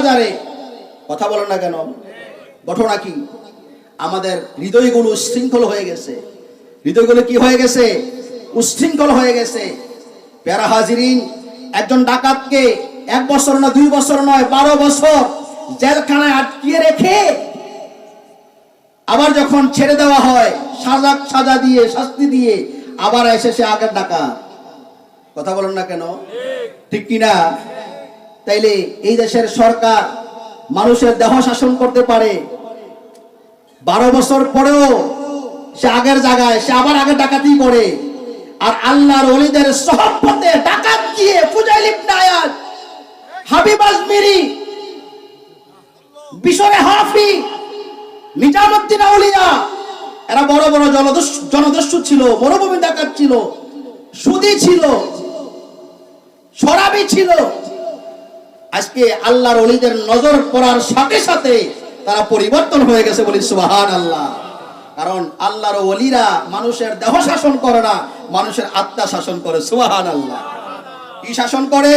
বাজারে। কথা বলেন না কেন? ঘটনা কি? আমাদের হৃদয়গুলো উশৃঙ্খল হয়ে গেছে। হৃদয়গুলো কি হয়ে গেছে? উশৃঙ্খল হয়ে গেছে। প্যারা হাজিরিন, একজন ডাকাতকে এক বছর না দুই বছর নয়, বারো বছর জেলখানায় আটকিয়ে রেখে আবার যখন ছেড়ে দেওয়া হয় সাজা সাজা দিয়ে, শাস্তি দিয়ে, আবার এসে সে আগের ডাকা কথা বলেন না কেন? ঠিক কিনা? তাইলে এই দেশের সরকার মানুষের দেহ শাসন করতে পারে। বারো বছর পরেও সে আগের জায়গায়, সে আবার আগের ডাকাতি করে। আর আল্লাহর অলিদের সহপতে ডাকাত গিয়ে ফুজাইল ইবনে হাবিব আজমিরি বিশরে হাফি আউলিয়া, এরা বড় বড় জনদস্যু জনদস্যু ছিল, মরুভূমি ডাকাত ছিল, সুদী ছিল সরাবি ছিল। আজকে আল্লাহর অলিদের নজর পড়ার সাথে সাথে তারা পরিবর্তন হয়ে গেছে বলি সুবাহান আল্লাহ কারণ আল্লাহর অলিরা মানুষের দেহ শাসন করে না, মানুষের আত্মা শাসন করে সুবাহান আল্লাহ কি শাসন করে?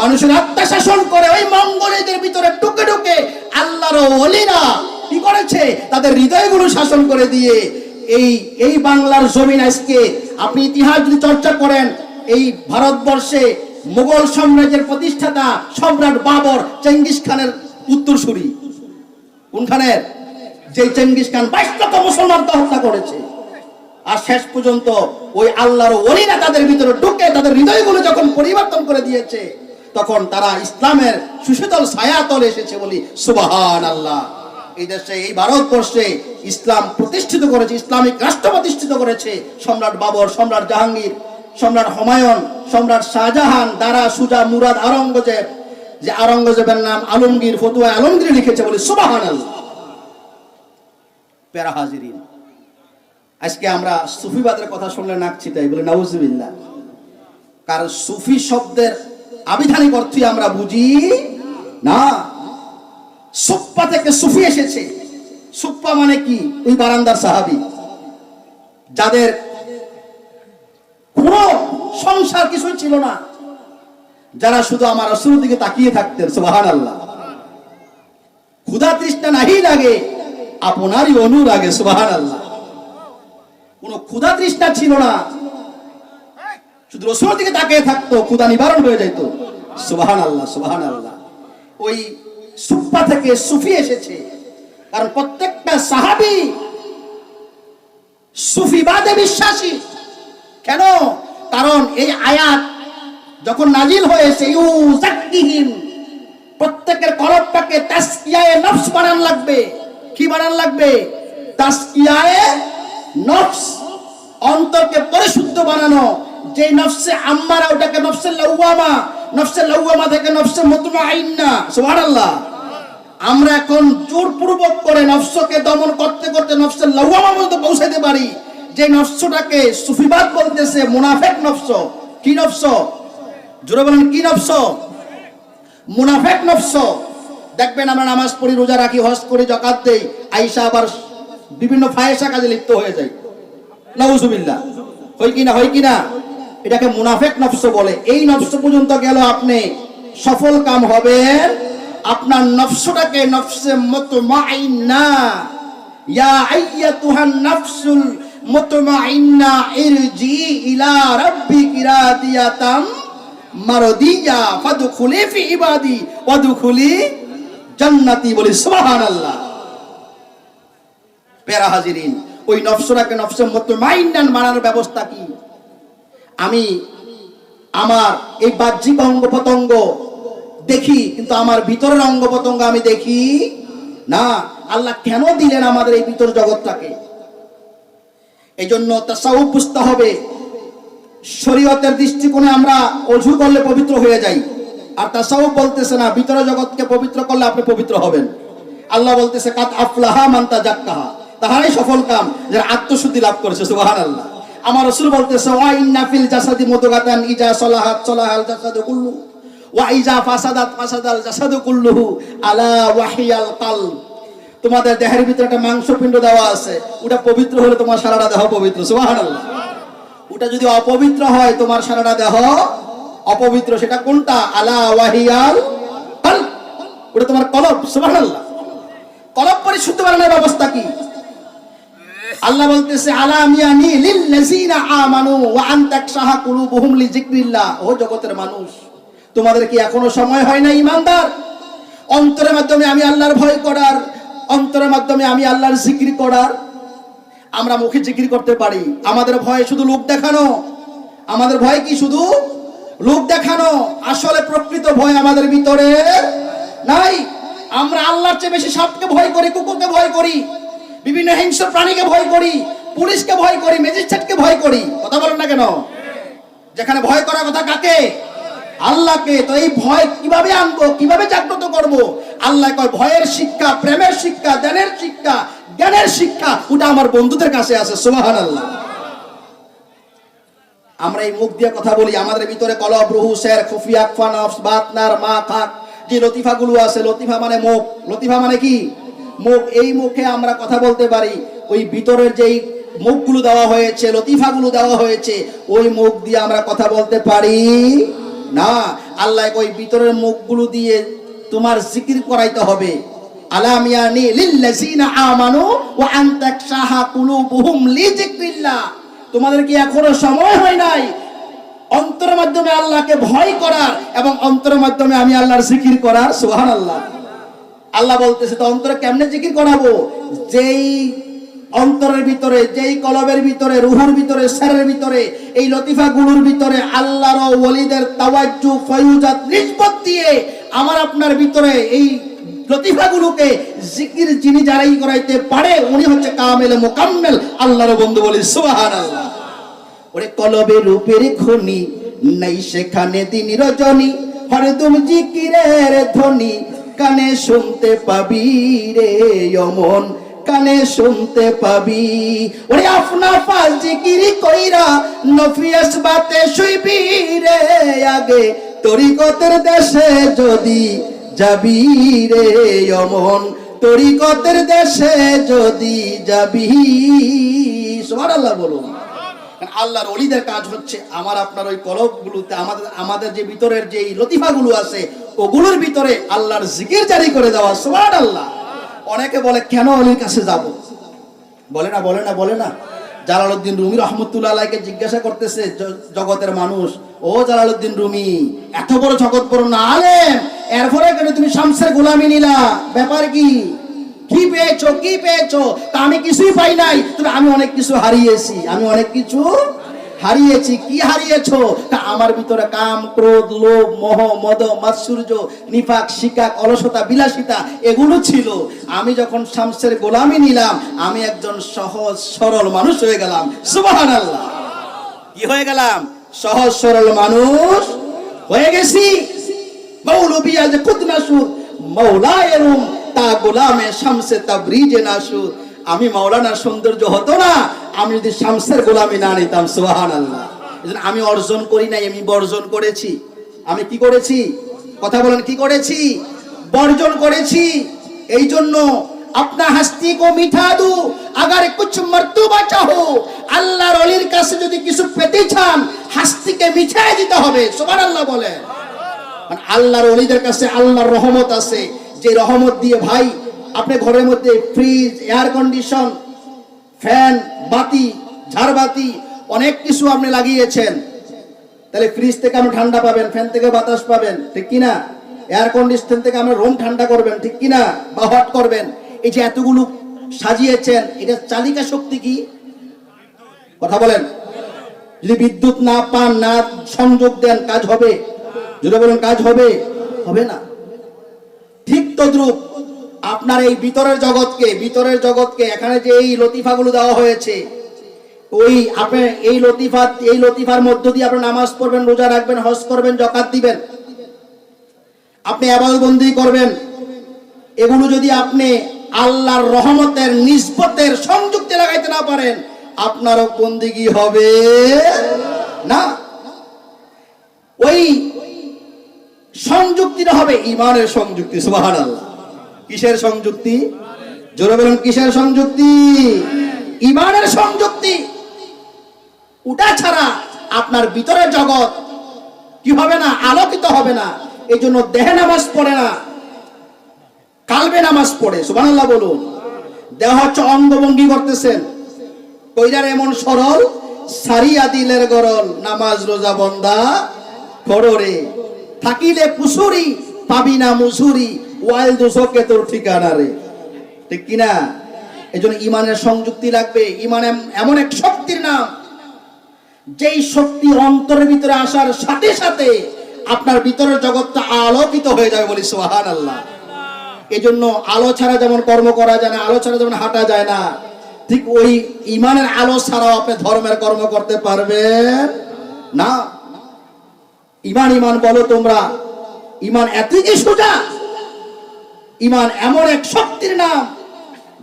মানুষের আত্মা শাসন করে, ওই মঙ্গলীদের ভিতরে টুকে টুকে আল্লাহর অলিরা কি করেছে? তাদের হৃদয়গুলো শাসন করে দিয়ে এই এই বাংলার জমিন আজকে আপনি ইতিহাস যদি চর্চা করেন, এই ভারতবর্ষে মুঘল সাম্রাজ্যের প্রতিষ্ঠাতা সম্রাট বাবর চেঙ্গিস খানের উত্তরসূরি। কোনখানের যে চেঙ্গিস খান বাইশ লক্ষ মুসলমানকে হত্যা করেছে। আর শেষ পর্যন্ত ওই আল্লাহর ওলিরা তাদের ভিতরে ঢুকে তাদের হৃদয়গুলো যখন পরিবর্তন করে দিয়েছে, তখন তারা ইসলামের সুশীতল ছায়াতলে এসেছে বলি সুবাহান আল্লাহ এই দেশে, এই ভারতবর্ষে ইসলাম প্রতিষ্ঠিত করেছে, ইসলামিক রাষ্ট্র প্রতিষ্ঠিত করেছে সম্রাট বাবর, সম্রাট জাহাঙ্গীর। সম্রাট হুমায়ুন, সম্রাট শাহজাহান, দারা, সুজা, মুরাদ আরঙ্গজেব যে আরঙ্গজেবের নাম আলমগীর, ফতুয়া আলমগীর লিখেছে বলে সুবাহান আজকে আমরা সুফিবাদের কথা শুনলে নাক ছিটাই বলে নাউজুবিল্লাহ। কারণ সুফি শব্দের আবিধানিক অর্থই আমরা বুঝি না। সুপ্পা থেকে সুফি এসেছে। সুপ্পা মানে কি? ওই বারান্দার সাহাবি। যাদের কোনো সংসার কিছুই ছিল না। যারা শুধু আমার রসুলের দিকে তাকিয়ে থাকতেন সুবাহান আল্লাহ ক্ষুধা তৃষ্ণা নাহি লাগে, আপনারই অনুরাগে সুবাহান আল্লাহ কোন ক্ষুধা তৃষ্ণা ছিল না। শুধু রসুলের দিকে তাকিয়ে থাকতো, ক্ষুধা নিবারণ হয়ে যেত সুবাহান আল্লাহ সুবাহান আল্লাহ ওই সুপ্পা থেকে সুফি এসেছে। কারণ প্রত্যেকটা সাহাবি সুফিবাদে বিশ্বাসী। কেন? কারণ এই আয়াত যখন নাজিল হয়েছে প্রত্যেকের কলবটাকে তাসকিয়ায়ে নফস বানান লাগবে। কি বানান লাগবে? তাসকিয়ায়ে নফস, অন্তরকে পরিশুদ্ধ বানানো। যে নফসে আম্মারা, ওটাকে নফসে লাউয়ামা নফসে লাউয়ামা থেকে নফসে মুতমাইন্না, সুবহানাল্লাহ। আমরা এখন জোরপূর্বক করে নফসকে দমন করতে করতে নফসের লাউয়ামা পর্যন্ত পৌঁছাতে পারি। যে নফসটাকে সুফিবাদ বলতেছে, মুনাফেক নফস। কি নফস? জোরে বলেন, কি নফস? মুনাফেক নফস। দেখবেন আমরা নামাজ পড়ি, রোজা রাখি, হজ করি জকাত দেই, আইসা আবার বিভিন্ন ফায়েসা কাজে লিপ্ত হয়ে যায় নাউজুবিল্লাহ। হয় কিনা হয় কিনা এটাকে মুনাফেক নফস বলে। এই নফস পর্যন্ত গেল আপনি। সফল কাম হবেন আপনার নফসটাকে নফসে মুতমাইন্না ইয়া আইয়াতুহান নফসুল মুতমাইন্না ইলা মারদিয়া হাজিরিন, ওই ব্যবস্থা কি? আমি আমার এই বাহ্যিক অঙ্গ প্রত্যঙ্গ দেখি, কিন্তু আমার ভিতরের অঙ্গ প্রত্যঙ্গ আমি দেখি না। আল্লাহ কেন দিলেন আমাদের এই ভিতর জগৎটাকে? এই জন্য তাসাউফ বুঝতে হবে। শরীয়তের দৃষ্টিকোণে আমরা অজু করলে পবিত্র হয়ে যাই। আর তাসাউফ বলতেছে না, ভিতরে জগৎকে পবিত্র করলে আপনি পবিত্র হবেন। আল্লাহ বলতেছে কাত আফলাহা মান্তা জাক্কাহা তাহারাই সফল কাম, যারা আত্মশুদ্ধি লাভ করেছে সুবাহান আল্লাহ আমার রসুল বলতেছে, ওয়া ইন্না ফিল জাসাদি মুদগাতান ইজা সলাহাত সলাহাল জাসাদু কুল্লু ওয়া ইজা ফাসাদাত ফাসাদাল জাসাদু কুল্লুহু আলা ওয়াহিয়াল কালব। তোমাদের দেহের ভিতরে একটা মাংসপিণ্ড দেওয়া আছে। ওটা পবিত্র হলে তোমার সারাটা দেহ পবিত্র। ওটা যদি অপবিত্র হয়, তোমার সারাটা দেহ অপবিত্র। সেটা কোনটা? আলা ওয়াহিয়াল ওটা তোমার কলব। সুবহানাল্লাহ। কলব পরিশুদ্ধ বানানোর ব্যবস্থা কি? আল্লাহ বলতেছে আলামিয়ানি ও জগতের মানুষ, তোমাদের কি এখনও সময় হয় না ইমানদার? অন্তরের মাধ্যমে আমি আল্লাহর ভয় করার অন্তরের মাধ্যমে আমি আল্লাহর জিকির করার, আমরা মুখে জিকির করতে পারি। আমাদের ভয় শুধু লোক দেখানো। আমাদের ভয় কি শুধু লোক দেখানো? আসলে প্রকৃত ভয় আমাদের ভিতরে নাই। আমরা আল্লাহর চেয়ে বেশি সাপকে ভয় করি, কুকুরকে ভয় করি, বিভিন্ন হিংস্র প্রাণীকে ভয় করি, পুলিশকে ভয় করি ম্যাজিস্ট্রেটকে ভয় করি। কথা বলেন না কেন? যেখানে ভয় করার কথা কাকে? আল্লাহকে তো এই ভয় কীভাবে আনব, কীভাবে জাগ্রত করব? আল্লাহ কয়, ভয়ের শিক্ষা, প্রেমের শিক্ষা, জ্ঞানের শিক্ষা জ্ঞানের শিক্ষা, ওটা আমার বন্ধুদের কাছে আছে সুবাহান আল্লাহ আমরা এই মুখ দিয়ে কথা বলি, আমাদের ভিতরে কলব, রুহু শের খুফি আকফা নফস বাতনার মা খাক যে লতিফা গুলো আছে, লতিফা মানে মুখ, লতিফা মানে কি? মুখ, এই মুখে আমরা কথা বলতে পারি, ওই ভিতরের যেই মুখগুলো দেওয়া হয়েছে, লতিফাগুলো দেওয়া হয়েছে, ওই মুখ দিয়ে আমরা কথা বলতে পারি। না, আল্লাহ ওই ভিতরের মুখগুলো দিয়ে তোমার জিকির করাইতে হবে। আলামিয়ানি লিল্লাযিনা আমানু ওয়া কুলুবুহুম লিযিকরিল্লাহ। তোমাদের কি এখনও সময় হয় নাই অন্তরের মাধ্যমে আল্লাহকে ভয় করার এবং অন্তরের মাধ্যমে আমি আল্লাহর জিকির করার, সুবহানাল্লাহ। আল্লাহ বলতেছে, তো অন্তরে কেমনে জিকির করাবো? যেই অন্তরের ভিতরে, যেই কলবের ভিতরে, রুহুর ভিতরে, স্যারের ভিতরে, এই লতিফা গুলোর ভিতরে আল্লাহর ওলিদের তাওয়াজ্জু, ফয়ুজাত নিসবত দিয়ে আমার আপনার ভিতরে এই লতিফাগুলোকে জিকির যিনি যারাই করাইতে পারে, উনি হচ্ছে কামেল মোকাম্মেল, আল্লাহর বন্ধু বলি, সুবহানাল্লাহ। ওরে কলবে রূপের খনি, নাই সেখানে দিন রজনী হরদম জিকিরের ধ্বনি, কানে শুনতে পাবি রে, অমন কানে শুনতে পাবি। ওরে আপনা পাশ জিকিরি কইরা নফিয়াস বাতে শুইবি রে আগে। তরিকতের দেশে যদি যাবি রে অমন। তরিকতের দেশে যদি যাবি, সুবহানাল্লাহ বলুন। আল্লাহর অলিদের কাজ হচ্ছে আমার, আপনার ওই কলবগুলোতে, আমাদের আমাদের যে ভিতরের যে লতিফাগুলো আছে, ওগুলোর ভিতরে আল্লাহর জিকির জারি করে দেওয়া সুবহান আল্লাহ অনেকে বলে, কেন অলির কাছে যাব? বলে না বলে না বলে না। জালালউদ্দিন রুমি রহমতুল্লাহ আলাইকে জিজ্ঞাসা করতেছে জগতের মানুষ। ও জালালউদ্দিন রুমি, এত বড় জগৎ বড় না আলেম। এরপরে কেন তুমি শামসের গোলামি নিলা? ব্যাপার কি? কি পেয়েছ কি পেয়েছ? তা আমি কিছুই পাই নাই। তবে আমি অনেক কিছু হারিয়েছি, আমি অনেক কিছু হারিয়েছি, কি হারিয়েছ? তা আমার ভিতরে কাম, ক্রোধ, লোভ, মোহ, মদ, মাৎসুর্য, নিফাক, শিকাক, অলসতা, বিলাসিতা, এগুলো ছিল। আমি যখন শামসের গোলামি নিলাম, আমি একজন সহজ, সরল মানুষ হয়ে গেলাম। সুবহানাল্লাহ। কি হয়ে গেলাম? সহজ, সরল মানুষ হয়ে গেছি। মৌলবিয়া যে খুদ নাসুর মৌলায়েরুম তা গোলামে শামসে তাবরিজে নাসুর আমি মাওলানার সৌন্দর্য হতো না। আমি যদি শামসের গোলামি না নিতাম সুহান আল্লাহ আমি অর্জন করি নাই, আমি বর্জন করেছি। আমি কি করেছি? কথা বলেন, কি করেছি? বর্জন করেছি। এই জন্য আপনা হাস্তি কো মিঠা দু, আগার কুছ মর্তুবা চাহো। আল্লাহর অলির কাছে যদি কিছু পেতে চান, হাস্তিকে মিঠাই দিতে হবে, সুবহানাল্লাহ বলে মানে আল্লাহর অলিদের কাছে আল্লাহর রহমত আছে। যে রহমত দিয়ে ভাই আপনি ঘরের মধ্যে ফ্রিজ এয়ার কন্ডিশন ফ্যান বাতি, ঝাড়বাতি, অনেক কিছু আপনি লাগিয়েছেন। তাহলে ফ্রিজ থেকে আপনি ঠান্ডা পাবেন ফ্যান থেকে বাতাস পাবেন, ঠিক কিনা? এয়ার কন্ডিশন থেকে আমরা রুম ঠান্ডা করবেন, ঠিক কিনা? বা হট করবেন। এই যে এতগুলো সাজিয়েছেন, এটা চালিকা শক্তি কি? কথা বলেন। যদি বিদ্যুৎ না পান, না সংযোগ দেন, কাজ হবে? যদি বলেন, কাজ হবে? হবে না। ঠিক তদ্রুপ। আপনার এই ভিতরের জগৎকে ভিতরের জগৎকে, এখানে যে এই লতিফাগুলো দেওয়া হয়েছে, ওই আপনি এই লতিফা, এই লতিফার মধ্য দিয়ে আপনি নামাজ পড়বেন, রোজা রাখবেন, হজ করবেন জকাত দিবেন। আপনি আবাদবন্দি করবেন। এগুলো যদি আপনি আল্লাহর রহমতের, নিসবতের সংযুক্তি লাগাইতে না পারেন, আপনারও বন্দিগি হবে না। ওই সংযুক্তিটা হবে ইমানের সংযুক্তি, সুবহানাল্লাহ। কিসের সংযুক্তি? জোরে বলুন, কিসের সংযুক্তি? ইমানের সংযুক্তি। ওটা ছাড়া আপনার ভিতরের জগৎ কি হবে না, আলোকিত হবে না এই জন্য দেহে নামাজ পড়ে না, কালবে নামাজ পড়ে, সুবহানাল্লাহ বলুন। দেহ হচ্ছে অঙ্গভঙ্গি করতেছেন। কইরার এমন সরল? সারিয়া দিলের গরল, নামাজ রোজা বন্দা কররে থাকিলে কুসুরি পাবি না মুসুরি ওয়াইল দুশকে তোর ঠিকানা রে। ঠিক কিনা? এই জন্য ইমানের সংযুক্তি লাগবে ইমান এমন এক শক্তির নাম, যেই শক্তি অন্তরের ভিতরে আসার সাথে সাথে আপনার ভিতরের জগৎটা আলোকিত হয়ে যাবে বলি সোহান আল্লাহ এই জন্য আলো ছাড়া যেমন কর্ম করা যায় না, আলো ছাড়া যেমন হাঁটা যায় না, ঠিক ওই ইমানের আলো ছাড়াও আপনি ধর্মের কর্ম করতে পারবেন না। ইমান ইমান বলো তোমরা ইমান এতই কি সোজা। ইমান এমন এক শক্তির নাম,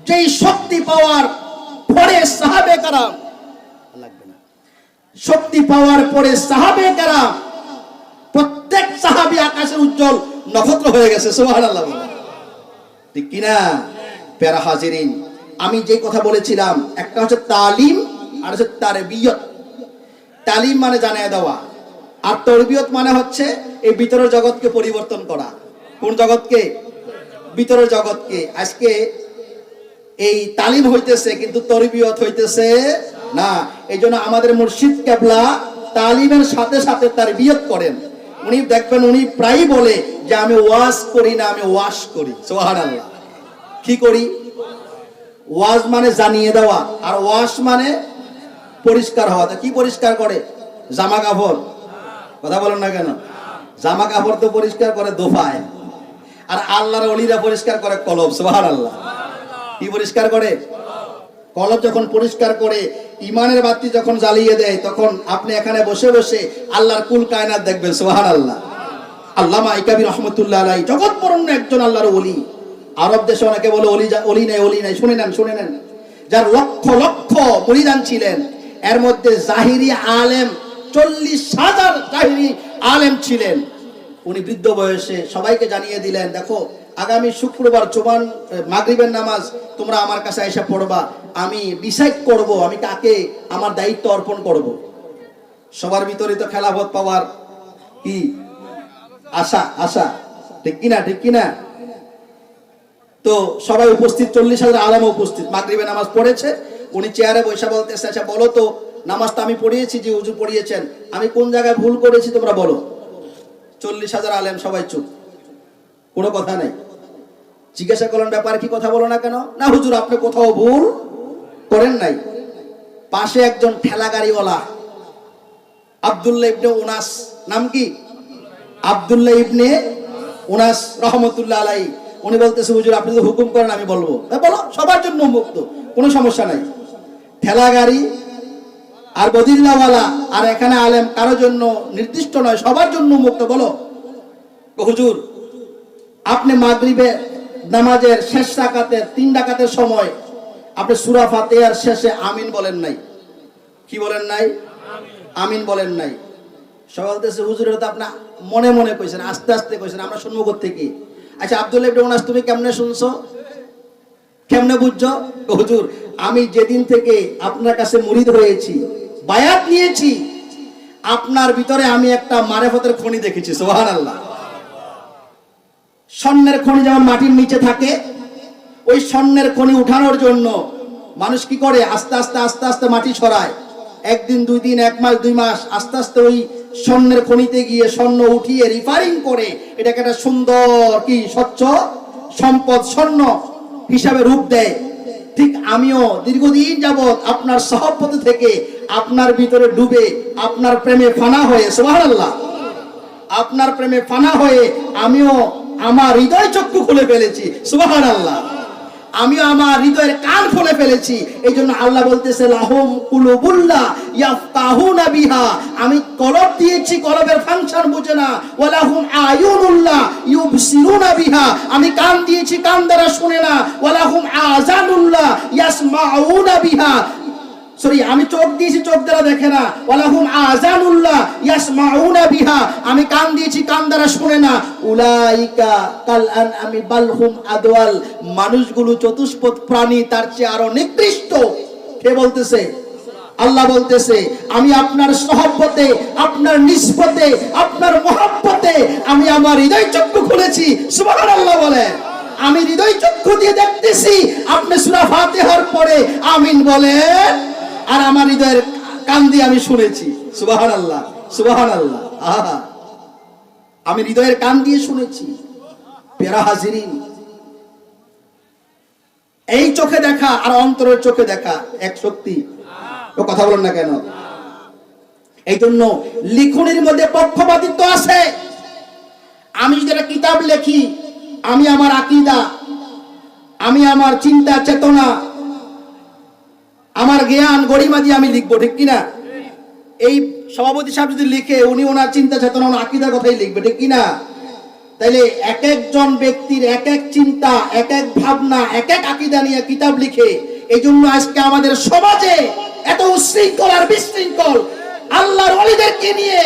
যেই শক্তি পাওয়ার পরে সাহাবে কারাম শক্তি পাওয়ার পরে সাহাবে কারাম, প্রত্যেক সাহাবি আকাশের উজ্জ্বল নক্ষত্র হয়ে গেছে ঠিক কিনা? প্যারা হাজিরিন, আমি যে কথা বলেছিলাম, একটা হচ্ছে তালিম, আর হচ্ছে তারবিয়ত। তালিম মানে জানিয়ে দেওয়া। আর তরবিয়ত মানে হচ্ছে এই ভিতরের জগৎকে পরিবর্তন করা। কোন জগৎকে? ভিতরের জগৎকে। আজকে এই তালিম হইতেছে, কিন্তু তরবিয়ত হইতেছে না। এই জন্য আমাদের মুর্শিদ কেবলা তালিমের সাথে সাথে তার বিয়ত করেন। উনি দেখবেন উনি প্রায়ই বলে যে, আমি ওয়াজ করি না, আমি ওয়াশ করি। সোহান আল্লাহ কি করি? ওয়াজ মানে জানিয়ে দেওয়া, আর ওয়াশ মানে পরিষ্কার হওয়া। কি পরিষ্কার করে? জামা কাপড়। কথা বলেন না কেন? জামা কাপড় তো পরিষ্কার করে দোফায়। আর আল্লাহর অলিরা পরিষ্কার করে কলব সোহান আল্লাহ কি পরিষ্কার করে? কলব যখন পরিষ্কার করে ইমানের বাতি যখন জ্বালিয়ে দেয়, তখন আপনি এখানে বসে বসে আল্লাহর কুল কায়নাত দেখবেন সোহান আল্লাহ আল্লামা ইকাবি রহমতুল্লাহ আলাই জগৎ একজন আল্লাহর অলি। আরব দেশে অনেকে বলে, অলি অলি নাই অলি নাই। শুনে নেন শুনে নেন। যার লক্ষ লক্ষ মরিদান ছিলেন, এর মধ্যে জাহিরি আলেম চল্লিশ হাজার জাহিরি আলেম ছিলেন। উনি বৃদ্ধ বয়সে সবাইকে জানিয়ে দিলেন, দেখো, আগামী শুক্রবার চোবান মাগরিবের নামাজ তোমরা আমার কাছে এসে পড়বা। আমি ডিসাইড করব, আমি কাকে আমার দায়িত্ব অর্পণ করব। সবার ভিতরে তো খেলাফত পাওয়ার কি? আশা আশা। ঠিক কিনা ঠিক কিনা? তো সবাই উপস্থিত, চল্লিশ হাজার আলাম উপস্থিত। মাগরিবে নামাজ পড়েছে। উনি চেয়ারে বৈশা বলতেছে আচ্ছা বলো তো নামাজটা আমি পড়িয়েছি যে হুজুর পড়িয়েছেন। আমি কোন জায়গায় ভুল করেছি তোমরা বলো। চল্লিশ হাজার আলেম সবাই চুপ। কোনো কথা নেই। জিজ্ঞাসা করলেন ব্যাপারে কি কথা বলো না কেন? না হুজুর, আপনি কোথাও ভুল করেন নাই। পাশে একজন ঠেলা গাড়িওয়ালা আব্দুল্লাহ ইবনে উনাস। নাম কি? আব্দুল্লাহ ইবনে উনাস রহমতুল্লাহ আলাই উনি বলতেছে, হুজুর, আপনি তো হুকুম করেন, আমি বলব। বলো, সবার জন্য মুক্ত, কোনো সমস্যা নাই। ঠেলা গাড়ি আর বদিল্লাওয়ালা, আর এখানে আলেম কারোর জন্য নির্দিষ্ট নয়, সবার জন্য মুক্ত, বলো। হুজুর, আপনি মাগরিবে নামাজের শেষ রাকাতের তিন ডাকাতের সময় আপনি সুরা ফাতেহার শেষে আমিন বলেন নাই। কি বলেন নাই? আমিন বলেন নাই। সবাই বলতেছে হুজুরের তো আপনি মনে মনে কইছেন, আস্তে আস্তে কইছেন, আমরা শুনব থেকে আচ্ছা আব্দুল ইবনে তুমি কেমনে শুনছো? কেমনে বুঝছ? হুজুর, আমি যেদিন থেকে আপনার কাছে মুরিদ হয়েছি বায়াত নিয়েছি। আপনার ভিতরে আমি একটা মারেফতের খনি দেখেছি সোহান আল্লাহ স্বর্ণের খনি যেমন মাটির নিচে থাকে, ওই স্বর্ণের খনি উঠানোর জন্য মানুষ কি করে? আস্তে আস্তে আস্তে আস্তে মাটি ছড়ায়। একদিন, দুই দিন, এক মাস, দুই মাস আস্তে আস্তে ওই স্বর্ণের খনিতে গিয়ে স্বর্ণ উঠিয়ে রিফারিং করে, এটাকে একটা সুন্দর কি, স্বচ্ছ সম্পদ স্বর্ণ হিসাবে রূপ দেয়। ঠিক আমিও দীর্ঘদিন যাবৎ আপনার সহপতি থেকে আপনার ভিতরে ডুবে আপনার প্রেমে ফানা হয়ে, সুবহানাল্লাহ। আপনার প্রেমে ফানা হয়ে আমিও আমার হৃদয় চক্ষু খুলে ফেলেছি সুবাহান আল্লাহ আমিও আমার হৃদয়ের কান খুলে ফেলেছি। এই জন্য আল্লাহ বলতেছে, লাহম কুলুবুল্লাহ ইয়াফতাহুনা বিহা। আমি কলব দিয়েছি, কলবের ফাংশন বুঝে না। ওয়ালাহুম আয়ুনুল্লাহ ইউবসিরুনা বিহা। আমি কান দিয়েছি, কান দ্বারা শুনে না। ওয়ালাহুম আযানুল্লাহ ইয়াসমাউনা বিহা। আমি চোখ দিয়েছি, চোখ দ্বারা দেখে না। বিহা। আমি কান দিয়েছি, কান দ্বারা শুনে না। উলাইকা কাল আনআমি বালহুম মানুষগুলো চতুষ্পদ প্রাণী, তার চেয়ে আরও নিকৃষ্ট। কে বলতেছে? আল্লাহ বলতেছে, আমি আপনার সহব্বতে, আপনার নিষ্পতে, আপনার মহাব্বতে, আমি আমার হৃদয় চক্ষু খুলেছি। সুবহানাল্লাহ বলে। আমি হৃদয় চক্ষু দিয়ে দেখতেছি, আপনি সুরা ফাতিহার পরে আমিন বলেন। আর আমার হৃদয়ের কান দিয়ে আমি শুনেছি। সুবাহান আল্লাহ সুবাহান আল্লাহ আমি হৃদয়ের কান দিয়ে শুনেছি। পেরা হাজিরিন। এই চোখে দেখা আর অন্তরের চোখে দেখা, এক শক্তি ও কথা বলেন না কেন? এই জন্য লিখনের মধ্যে পক্ষপাতিত্ব আছে। আমি যদি একটা কিতাব লেখি, আমি আমার আকিদা, আমি আমার চিন্তা, চেতনা আমার জ্ঞান গরিমা দিয়ে আমি লিখব, ঠিক কিনা? এই সভাপতি সাহেব যদি লিখে, উনি ওনার চিন্তা চেতনা, ওনার আকিদার কথাই লিখবে, ঠিক কিনা? তাইলে এক একজন ব্যক্তির এক এক চিন্তা, এক এক ভাবনা, এক এক আকিদা নিয়ে কিতাব লিখে এই জন্য আজকে আমাদের সমাজে এত উশৃঙ্খল আর বিশৃঙ্খল, আল্লাহর অলিদেরকে নিয়ে,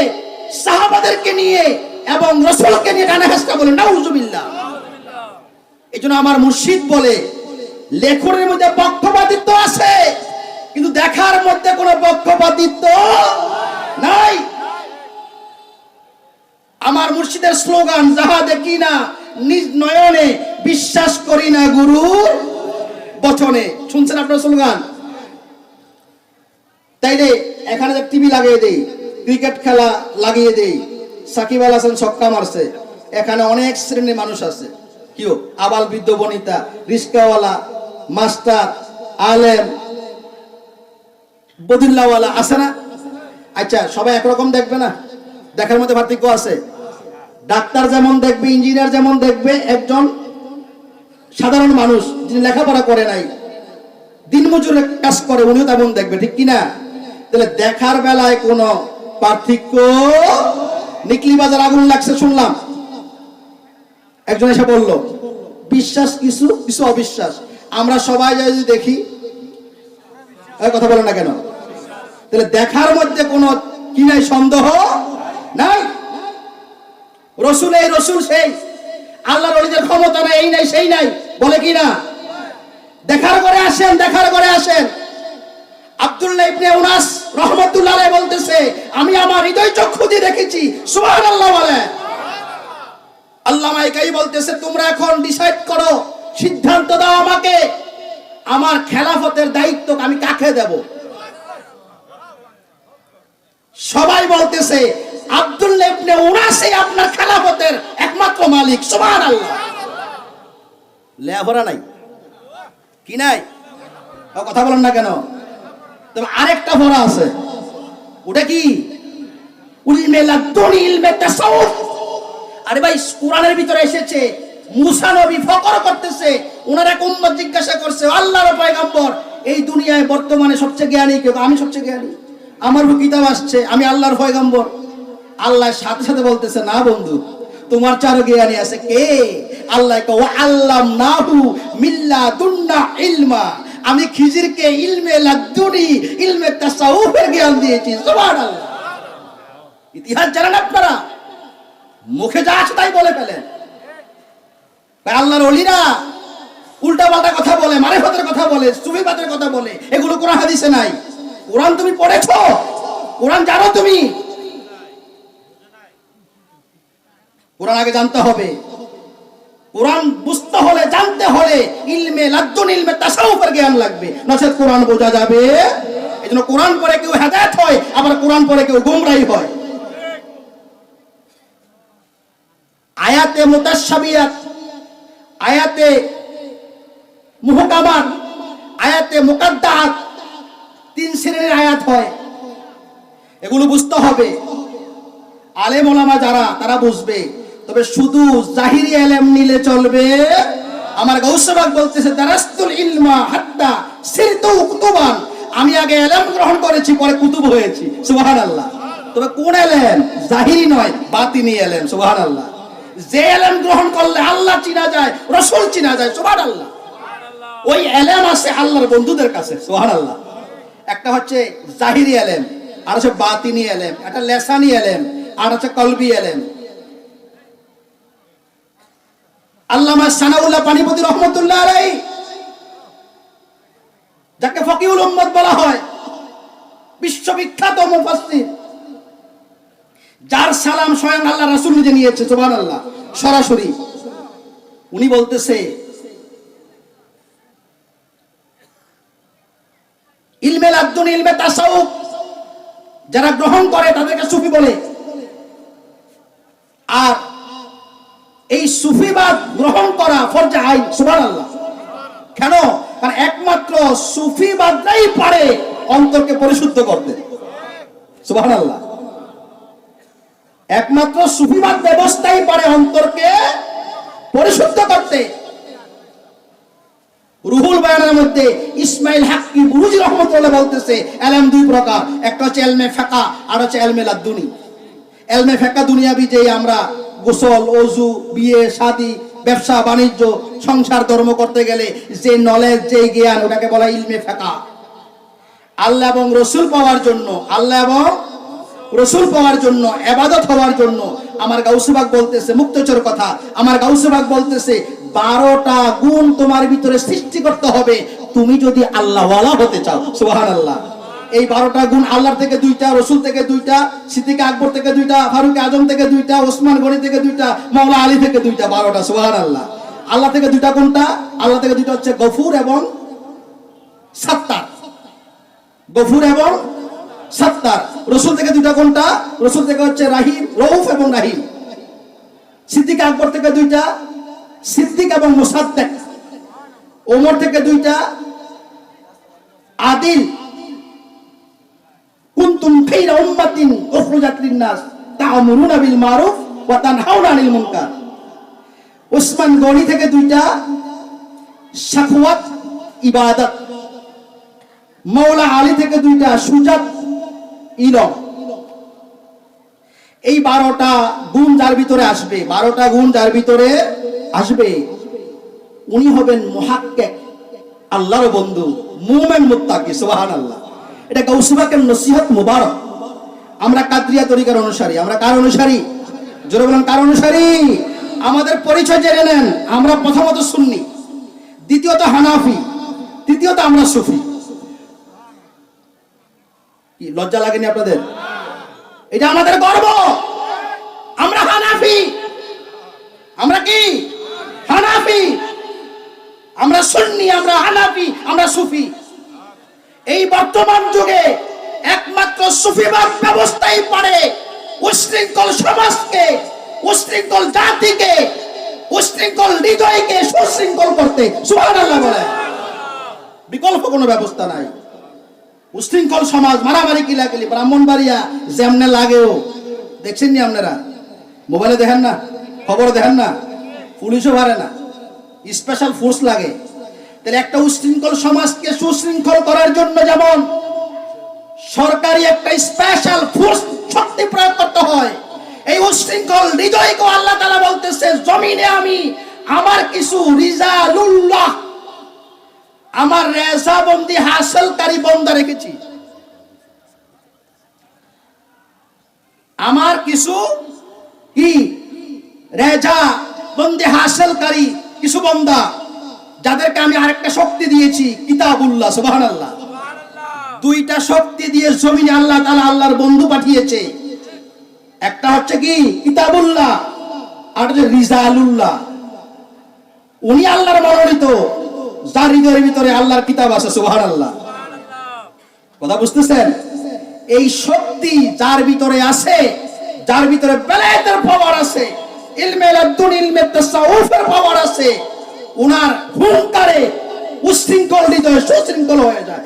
সাহাবাদেরকে নিয়ে এবং রসুলকে নিয়ে ডানা হাসকা বলে, নাউজুবিল্লাহ। এই জন্য আমার মুর্শিদ বলে, লেখনের মধ্যে পক্ষপাতিত্ব আছে। কিন্তু দেখার মধ্যে কোনো পক্ষপাতিত্ব নাই। আমার মুর্শিদের স্লোগান যাহা দেখি না নিজ নয়নে বিশ্বাস করি না গুরু। বচনে। শুনছেন আপনার স্লোগান? তাইলে এখানে টিভি লাগিয়ে দেই, ক্রিকেট খেলা লাগিয়ে দেই, সাকিব আল হাসান ছক্কা মারছে, এখানে অনেক শ্রেণির মানুষ আছে। কিও? আবাল বৃদ্ধ বনিতা, রিস্কাওয়ালা, মাস্টার, আলেম বদুল্লাওয়ালা আছে না? আচ্ছা সবাই একরকম দেখবে না? দেখার মধ্যে পার্থক্য আছে। ডাক্তার যেমন দেখবে, ইঞ্জিনিয়ার যেমন দেখবে, একজন সাধারণ মানুষ যিনি লেখাপড়া করে নাই, দিনমজুরের কাজ করে, উনিও তেমন দেখবে, ঠিক কিনা? তাহলে দেখার বেলায় কোনো পার্থক্য নিকলি বাজার আগুন লাগছে, শুনলাম। একজন এসে বলল, বিশ্বাস কিছু কিছু অবিশ্বাস। আমরা সবাই যদি দেখি কথা বলেন না কেন? তাহলে দেখার মধ্যে কোনো কি নাই, সন্দেহ নাই? রসুল এই, রসুল সেই। আল্লাহর অলিদের ক্ষমতা নাই, এই নাই, সেই নাই। বলে কি না? দেখার করে আসেন, দেখার করে আসেন। আমি আমার হৃদয় চক্ষু দিয়ে দেখেছি। বলতেছে, তোমরা এখন ডিসাইড করো, সিদ্ধান্ত দাও আমাকে। আমার খেলাফতের দায়িত্ব আমি কাকে দেব? সবাই বলতেছে আব্দুল্লাহ ইবনে উনাসই আপনার খেলাফতের একমাত্র মালিক, সুবহানাল্লাহ। লেভরা নাই? কি নাই? কথা বলেন না কেন? তবে আরেকটা ভরা আছে। ওটা কি? আরে ভাই, কোরআনের ভিতরে এসেছে, মুসা নবী ফকর করতেছে, ওনার এক উম্মত জিজ্ঞাসা করছে? আল্লাহর পয়গম্বর, এই দুনিয়ায় বর্তমানে সবচেয়ে জ্ঞানী কেউ আমি সবচেয়ে জ্ঞানী। আমার কিতাব আসছে, আমি আল্লাহর পয়গম্বর। আল্লাহ সাথে সাথে বলতেছে, না বন্ধু, তোমার চারো জ্ঞানী আছে কে? আল্লাহ কে ও আল্লাম নাহু মিল্লা দুন্না ইলমা। আমি খিজিরকে ইলমে লাদুনি ইলমে তাসাউফের জ্ঞান দিয়েছি, সুবহানাল্লাহ। ইতিহাস জানেন আপনারা? মুখে যা আছে তাই বলে ফেলেন। আল্লাহর অলিরা উল্টা পাল্টা কথা বলে, মারেফতের কথা বলে, সুফিবাদের কথা বলে, এগুলো কোরআন হাদিসে নাই। কোরআন তুমি পড়েছো? কোরআন জানো তুমি? কোরআন আগে জানতে হবে। কোরআন বুঝতে হলে, জানতে হলে ইলমে লাদ্দুন ইলমে তাসাউফের জ্ঞান লাগবে। নচেত কোরআন বোঝা যাবে? এই জন্য কোরআন পড়ে কেউ হেদায়েত হয়, আবার কোরআন পড়ে কেউ গুমরাহি হয়। আয়াতে মুতাশাবিয়াত, আয়াতে মুহকামাত, আয়াতে মুকাদ্দাত তিন শ্রেণির আয়াত হয়। এগুলো বুঝতে হবে। আলেম ওলামা যারা, তারা বুঝবে। তবে শুধু জাহিরি এলেম নিলে চলবে। আমার গৌসবাগ বলতেছে, দারাস্তুল ইলমা হাত্তা সিরতু কুতুবান। আমি আগে এলেম গ্রহণ করেছি, পরে কুতুব হয়েছি। সুবহানাল্লাহ। তবে কোন এলেম জাহিরি নয়, বাতিনি এলেম সুবহানাল্লাহ। যে এলেম গ্রহণ করলে আল্লাহ চিনা যায়, রসুল চিনা যায়, সুবহানাল্লাহ। ওই এলেম আছে আল্লাহর বন্ধুদের কাছে, সুবহানাল্লাহ। একটা হচ্ছে জাহিরি এলেম, আর হচ্ছে বাতিনি এলেম, একটা লেসানি এলেম, আর হচ্ছে কলবি এলেম। আল্লামা সানাউল্লাহ পানিপতি রহমতুল্লাহ আলাই যাকে ফকিউল উম্মত বলা হয়, বিশ্ববিখ্যাত মুফাসসির, যার সালাম স্বয়ং আল্লাহ রাসূল নিজে নিয়েছে সরাসরি। উনি বলতেছে লাদ্দুন ইলমে তাসাউফ। যারা গ্রহণ করে, তাদেরকে সুফি বলে। আর এই সুফিবাদ গ্রহণ করা ফরজে আইন, সুবহানাল্লাহ। কেন? কারণ একমাত্র সুফিবাদরাই পারে অন্তরকে পরিশুদ্ধ করতে। সুবহানাল্লাহ। একমাত্র সুফিবাদ ব্যবস্থাই পারে অন্তরকে পরিশুদ্ধ করতে। মধ্যে ইসমাইল বুরুজি রহমতুল্লাহ বলতেছে, এলম দুই প্রকার। একটা হচ্ছে এলমে আর হচ্ছে এলমে লাদ্দুনি। এলমে দুনিয়াবি যে আমরা গোসল বিয়ে, শাদি, ব্যবসা, বাণিজ্য, সংসার, ধর্ম করতে গেলে যে নলেজ, যে জ্ঞান, ওটাকে বলা ইলমে ফাঁকা। আল্লাহ এবং রসুল পাওয়ার জন্য, আল্লাহ এবং রসুল পাওয়ার জন্য, এবাদত হওয়ার জন্য আমার গাউসুবাগ বলতেছে, মুক্তচর কথা, আমার গাউসুবাগ বলতেছে বারোটা গুণ তোমার ভিতরে সৃষ্টি করতে হবে। তুমি যদি আল্লাহওয়ালা হতে চাও সুহান আল্লাহ এই বারোটা গুণ আল্লাহর থেকে দুইটা, রসুল থেকে দুইটা, সিদ্দিক আকবর থেকে দুইটা, ফারুক আজম থেকে দুইটা, ওসমান গনি থেকে দুইটা, মাওলা আলী থেকে দুইটা বারোটা সুহান আল্লাহ আল্লাহ থেকে দুইটা কোনটা? আল্লাহ থেকে দুইটা হচ্ছে গফুর এবং সাত্তার। গফুর এবং সাত্তার। রসুল থেকে দুইটা কোনটা? রসুল থেকে হচ্ছে রাহিম রৌফ এবং রাহিম। সিদ্দিক আকবর থেকে দুইটা সিদ্দিক এবং মুসাদ্দেক। ওমর থেকে দুইটা। আদিল। কুনতুম খাইরা উম্মাতিন উখরিজাত লিন-নাস। তা'মুরুনা বিল মারুফ ওয়া তানহাউনা আনিল মুনকার। ওসমান গনি থেকে দুইটা। শাফওয়াত ইবাদত। মৌলা আলী থেকে দুইটা, সুজাত, ইলম। এই বারোটা গুণ যার ভিতরে আসবে। বারোটা গুণ যার ভিতরে আসবে। উনি হবেন মহাক্কেক, আল্লাহর বন্ধু, মুমেন মুত্তাকি সুবহান আল্লাহ এটা গৌসুবাকের নসিহত মুবারক। আমরা কাদরিয়া তরিকার অনুসারী, আমরা কার অনুসারী? জোরে বলেন, কার অনুসারী? আমাদের পরিচয় জেনে নেন, আমরা প্রথমত সুন্নি, দ্বিতীয়ত হানাফি, তৃতীয়ত আমরা সুফি। কি, লজ্জা লাগেনি আপনাদের? এটা আমাদের গর্ব। আমরা হানাফি। আমরা কি? হানাফি। আমরা সুন্নি, আমরা হানাফি, আমরা সুফি। এই বর্তমান যুগে একমাত্র সুফিবাদ ব্যবস্থাই পারে উশৃঙ্খল সমাজকে, উশৃঙ্খল জাতিকে, উশৃঙ্খল হৃদয়কে সুশৃঙ্খল করতে। সুবহানাল্লাহ বলে বিকল্প কোনো ব্যবস্থা নাই। উশৃঙ্খল সমাজ, মারামারি, কিলাকিলি, ব্রাহ্মণবাড়িয়া যেমনে লাগেও। দেখছেন নি আপনারা? মোবাইলে দেখেন না? খবর দেখেন না? পুলিশও পারে না। স্পেশাল ফোর্স লাগে। তাহলে একটা উশৃঙ্খল সমাজকে সুশৃঙ্খল করার জন্য যেমন সরকারি একটা স্পেশাল ফোর্স শক্তি প্রয়োগ করতে হয়, এই উশৃঙ্খল হৃদয়কে আল্লাহ তালা বলতেছে, জমিনে আমি আমার কিছু রিজালুল্লাহ, আমার রেজাবন্দি হাসলকারী বন্দা রেখেছি। আমার কিছু কি? রেজা বন্দি হাসিলকারী কিছু বন্দা যাদেরকে আমি আরেকটা শক্তি দিয়েছি কিতাবুল্লাহ সুবহানাল্লাহ। দুইটা শক্তি দিয়ে জমিনে আল্লাহ তাআলা আল্লাহর বন্ধু পাঠিয়েছে। একটা হচ্ছে কি? কিতাবুল্লাহ আর হচ্ছে রিজালুল্লাহ। উনি আল্লাহর মনোনীত যার হৃদয়ের ভিতরে আল্লাহর কিতাব আছে সুবাহ আল্লাহ কথা বুঝতেছেন? এই শক্তি যার ভিতরে আছে যার ভিতরে বেলায়েতের পাওয়ার আছে পাওয়ার আছে। উনার উশৃঙ্খল হৃদয় সুশৃঙ্খল হয়ে যায়।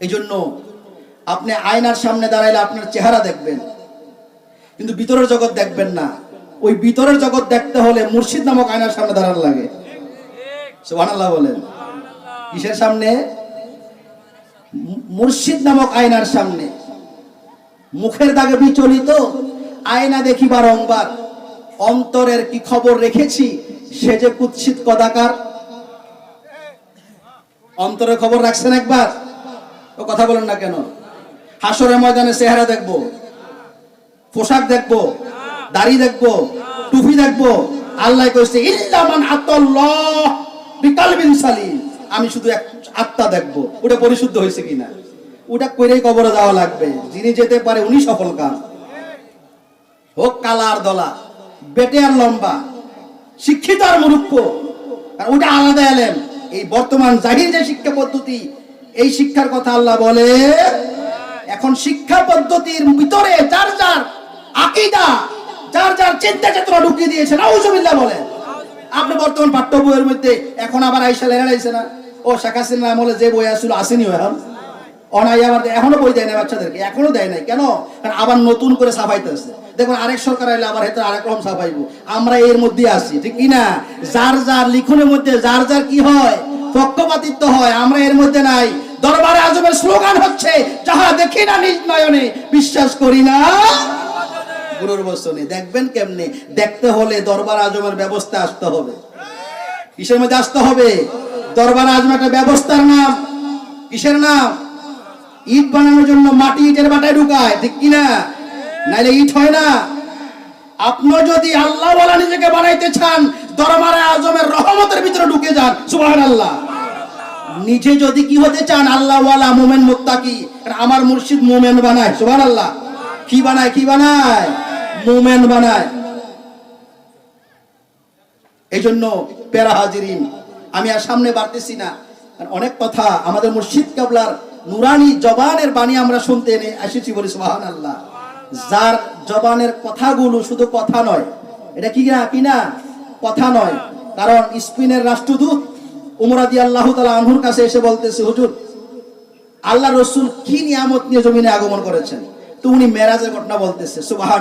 এই জন্য আপনি আয়নার সামনে দাঁড়াইলে আপনার চেহারা দেখবেন। কিন্তু ভিতরের জগৎ দেখবেন না। ওই ভিতরের জগৎ দেখতে হলে মুর্শিদ নামক আয়নার সামনে দাঁড়ানো লাগে। সুবহানাল্লাহ বলেন। কিসের সামনে? মুর্শিদ নামক আয়নার সামনে। মুখের দাগে বিচলিত আয়না দেখি বারংবার। অন্তরের কি খবর রেখেছি? সে যে কুৎসিত কদাকার। অন্তরের খবর রাখছেন একবার? ও কথা বলেন না কেন? হাসরের ময়দানে চেহারা দেখব। পোশাক দেখব। দাড়ি দেখব। টুপি দেখব। আল্লাহ কইছে ইল্লামান আতাল্লাহ বিকালবিন সালিম। আমি শুধু এক আত্মা দেখব। ওটা পরিশুদ্ধ হয়েছে কিনা? ওটা কইরেই কবরে যাওয়া লাগবে। যিনি যেতে পারে উনি সফল কাম হোক কালার দলা, বেটে আর লম্বা, শিক্ষিত আর আর ওটা আলাদা এলেন এই বর্তমান জাহির যে শিক্ষা পদ্ধতি, এই শিক্ষার কথা আল্লাহ বলে, এখন শিক্ষা পদ্ধতির ভিতরে যার যার আকিদা, যার যার চিন্তা চেতনা ঢুকিয়ে দিয়েছে, নাউজুবিল্লাহ বলে। আপনি বর্তমান পাঠ্য বইয়ের মধ্যে, এখন আবার আইসা লেরা আইছে না। ও শেখ হাসিনা আমলে যে বই আসছিল আসেনি এখন। অনাই আবার এখনও বই দেয় না বাচ্চাদেরকে, এখনও দেয় নাই। কেন? কারণ আবার নতুন করে সাফাইতেছে দেখুন, আরেক সরকার আইলে আবার হেতু আরেক রকম সাফাইবো আমরা এর মধ্যে আছি, ঠিক কি না? যার যার লিখনের মধ্যে, যার যার কি হয়, পক্ষপাতিত্ব হয়, আমরা এর মধ্যে নাই। দরবারে আজমের স্লোগান হচ্ছে, যাহা দেখি না নিজ নয়নে, বিশ্বাস করি না। গুরুর বচনে দেখবেন কেমনে? দেখতে হলে দরবার আজমের ব্যবস্থা আসতে হবে। কিসের মধ্যে আসতে হবে? দরবার আজম একটা ব্যবস্থার নাম। কিসের নাম? ইট বানানোর জন্য মাটি ইটের বাটায় ঢুকায়, ঠিক কিনা নাইলে ইট হয় না। আপনি যদি আল্লাহ বলা নিজেকে বানাইতে চান, দরবারে আজমের রহমতের ভিতরে ঢুকে যান সুবহান আল্লাহ নিজে যদি কি হতে চান, আল্লাহ ওয়ালা মোমেন মুত্তাকি আমার মুর্শিদ মোমেন বানায় সুবহান আল্লাহ কি বানায় কি বানায়? মোমেন বানায়। এই জন্য পেরা হাজিরিন, আমি আর সামনে বাড়তেছি না। অনেক কথা আমাদের মুর্শিদ কাবলার নুরানি জবানের বাণী আমরা শুনতে এনে এসেছি বলি সুবাহান আল্লাহ যার জবানের কথাগুলো শুধু কথা নয়। এটা কি না কি না? কথা নয়। কারণ স্পেনের রাষ্ট্রদূত উমরাদি আল্লাহ তালা আনহুর কাছে এসে বলতেছে, হুজুর, আল্লাহ রসুল কি নিয়ামত নিয়ে জমিনে আগমন করেছেন? তো উনি মেরাজের ঘটনা বলতেছে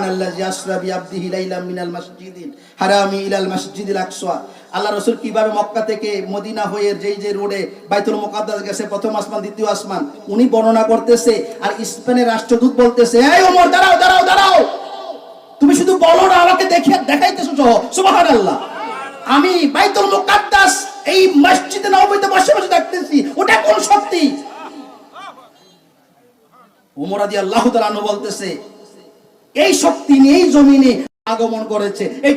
আল্লাহ ইয়াসরাবি আব্দিহি লাইলাম মিনাল মাসজিদিল হারামি ইলাল মাসজিদিল আকসা। আল্লাহ রসুল কীভাবে মক্কা থেকে মদিনা হয়ে যেই যে রোডে বাইতুল মুকাদ্দাস গেছে, প্রথম আসমান, দ্বিতীয় আসমান, উনি বর্ণনা করতেছে আর স্পেনের রাষ্ট্রদূত বলতেছে, এই ওমর দাঁড়াও দাঁড়াও দাঁড়াও। তুমি শুধু বলো না, আমাকে দেখে দেখাইতেছো সুবাহান আল্লাহ আমি বাইতুল মুকাদ্দাস এই মসজিদে নববীতে বসে বসে দেখতেছি, ওটা কোন শক্তি উমর আদি আল্লাহ তাআলা বলতেছে, এই শক্তি নিয়েই জমিনে আগমন করেছে। এই